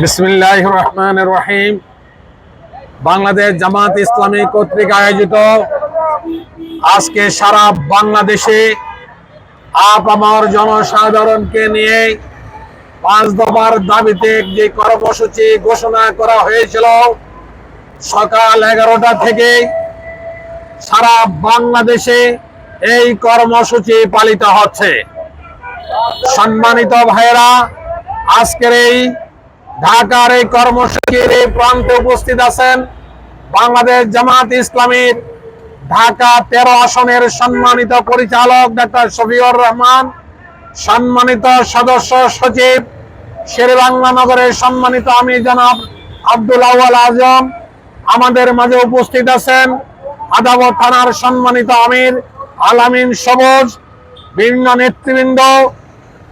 বিসমিল্লাহ রহমান রহিম। বাংলাদেশ জামাত ইসলামী কর্তৃক আয়োজিত আজকে সারা বাংলাদেশে আপ আমার জনসাধারণকে নিয়ে পাঁচ দফার দাবিতে যে কর্মসূচি ঘোষণা করা হয়েছিল, সকাল এগারোটা থেকে সারা বাংলাদেশে এই কর্মসূচি পালিত হচ্ছে। সম্মানিত ভাইয়েরা, আজকের এই ঢাকার এই কর্মসূচির এই প্রান্তে উপস্থিত আছেন বাংলাদেশ জামাত ইসলামীর ঢাকা তেরো আসনের সম্মানিত পরিচালক ডাক্তার শফিউর রহমান, সম্মানিত সদস্য সচিব শেরবাংলা নগরের সম্মানিত আমি জনাব আব্দুল আউয়াল আজম, আমাদের মাঝে উপস্থিত আছেন আদাবর থানার সম্মানিত আমির আলামিন সবুজ বিভিন্ন নেতৃবৃন্দ,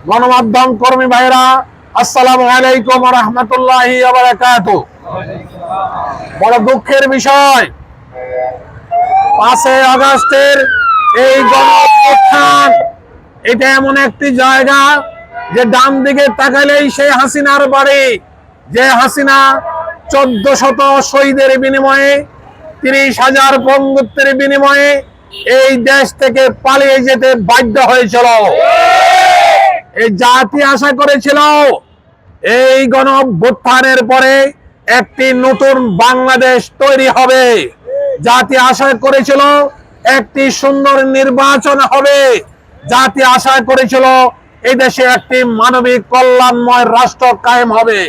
গণমাধ্যম কর্মী ভাইরা আসসালামু আলাইকুম রহমতুল্লাহ বড় দুঃখের বিষয়, পাঁচই আগস্টের এই গণ এটা এমন একটি জায়গা যে ডান দিকে তাকালেই সেই হাসিনার বাড়ি, যে হাসিনা চোদ্দ শত শহীদের বিনিময়ে, তিরিশ হাজার বঙ্গুত্বের বিনিময়ে এই দেশ থেকে পালিয়ে যেতে বাধ্য হয়েছিল। এই জাতি আশা করেছিল এই গণ পরে একটি নতুন বাংলাদেশ তৈরি হবে। জাতি আশা করেছিল একটি সুন্দর নির্বাচন হবে। জাতি আশা করেছিল এই দেশে একটি মানবিক কল্যাণময় রাষ্ট্র কায়েম হবে।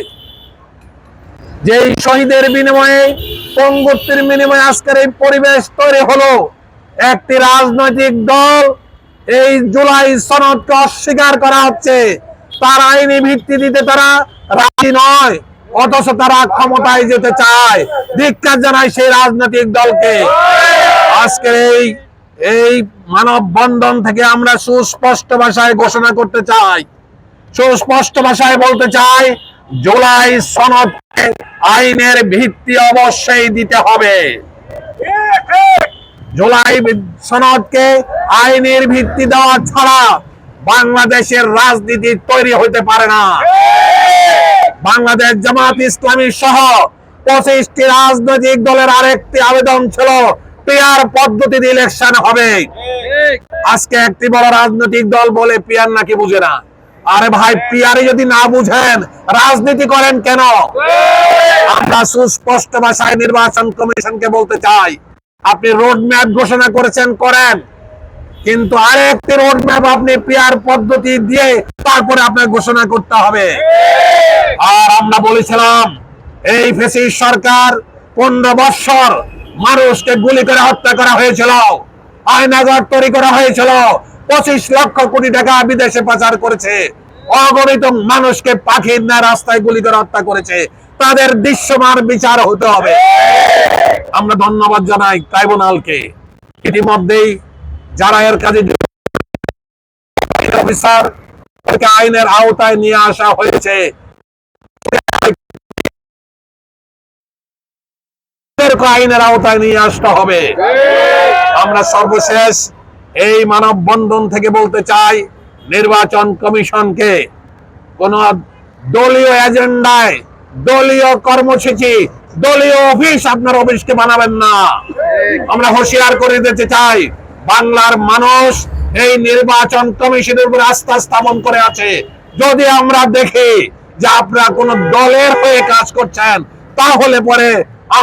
যেই শহীদের বিনিময়ে পঙ্গুত্বের বিনিময়ে আজকের এই পরিবেশ তৈরি হলো একটি রাজনৈতিক দল এই জুলাই সনদকে অস্বীকার করা হচ্ছে। তার আইনি ভিত্তি দিতে তারা রাজি নয়, অথচ তারা ক্ষমতায় যেতে চায়। ধিক্কার জানায় সেই রাজনৈতিক দলকে। আজকের এই এই মানব বন্ধন থেকে আমরা সুস্পষ্ট ভাষায় ঘোষণা করতে চাই। সুস্পষ্ট ভাষায় বলতে চাই, জুলাই সনদ আইনের ভিত্তি অবশ্যই দিতে হবে। জুলাই সনদকে আইনের ভিত্তি দেওয়া ছাড়া বাংলাদেশের রাজনীতি তৈরি হতে পারে না। বাংলাদেশ জামাত ইসলামী সহ পঁচিশটি রাজনৈতিক দলের আরেকটি আবেদন ছিল, পিয়ার পদ্ধতিতে ইলেকশন হবে। আজকে একটি বড় রাজনৈতিক দল বলে পিয়ার নাকি বুঝে না। আরে ভাই পিয়ারে যদি না বুঝেন, রাজনীতি করেন কেন? আমরা সুস্পষ্ট ভাষায় নির্বাচন কমিশনকে বলতে চাই আপনি রোড ম্যাপ ঘোষণা করেছেন, করেন। কিন্তু আরেকটি রোড ম্যাপ আপনি পিয়ার পদ্ধতি দিয়ে তারপরে আপনার ঘোষণা করতে হবে। আর আমরা বলেছিলাম, এই ফেসিস সরকার পনেরো বৎসর মানুষকে গুলি করে হত্যা করা হয়েছিল আয়নাগর তৈরি করা হয়েছিল, পঁচিশ লক্ষ কোটি টাকা বিদেশে পাচার করেছে, অগণিত মানুষকে পাখির না রাস্তায় গুলি করে হত্যা করেছে তাদের দৃশ্যমান বিচার হতে হবে। আমরা ধন্যবাদ জানাই ট্রাইব্যুনালকে। ইতিমধ্যেই যারা এর কাজে অফিসার আইনের আওতায় নিয়ে আসা হয়েছে। আইনের আওতায় নিয়ে আসতে হবে। আমরা সর্বশেষ এই মানব বন্ধন থেকে বলতে চাই, নির্বাচন কমিশনকে কোন দলীয় এজেন্ডায় দলীয় কর্মসূচি, দলীয় অফিস আপনার অফিসকে বানাবেন না। আমরা হুঁশিয়ার করে দিতে চাই, বাংলার মানুষ এই নির্বাচন কমিশনের উপর আস্থা স্থাপন করে আছে। যদি আমরা দেখি যে আপনারা কোন দলের হয়ে কাজ করছেন, তাহলে পরে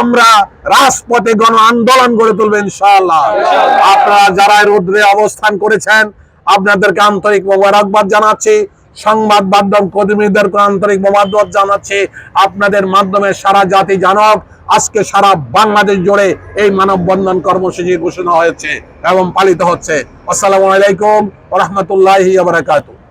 আমরা রাজপথে গণ আন্দোলন গড়ে তুলবেন ইনশাআল্লাহ। আপনারা যারা রোদ্রে অবস্থান করেছেন, আপনাদেরকে আন্তরিক মোবারকবাদ জানাচ্ছি। সংবাদ মাধ্যম কর্মীদেরকে আন্তরিক মোবাদত জানাচ্ছে। আপনাদের মাধ্যমে সারা জাতি জানক, আজকে সারা বাংলাদেশ জুড়ে এই মানববন্ধন কর্মসূচি ঘোষণা হয়েছে এবং পালিত হচ্ছে। আসসালামু আলাইকুম রহমতুল্লাহি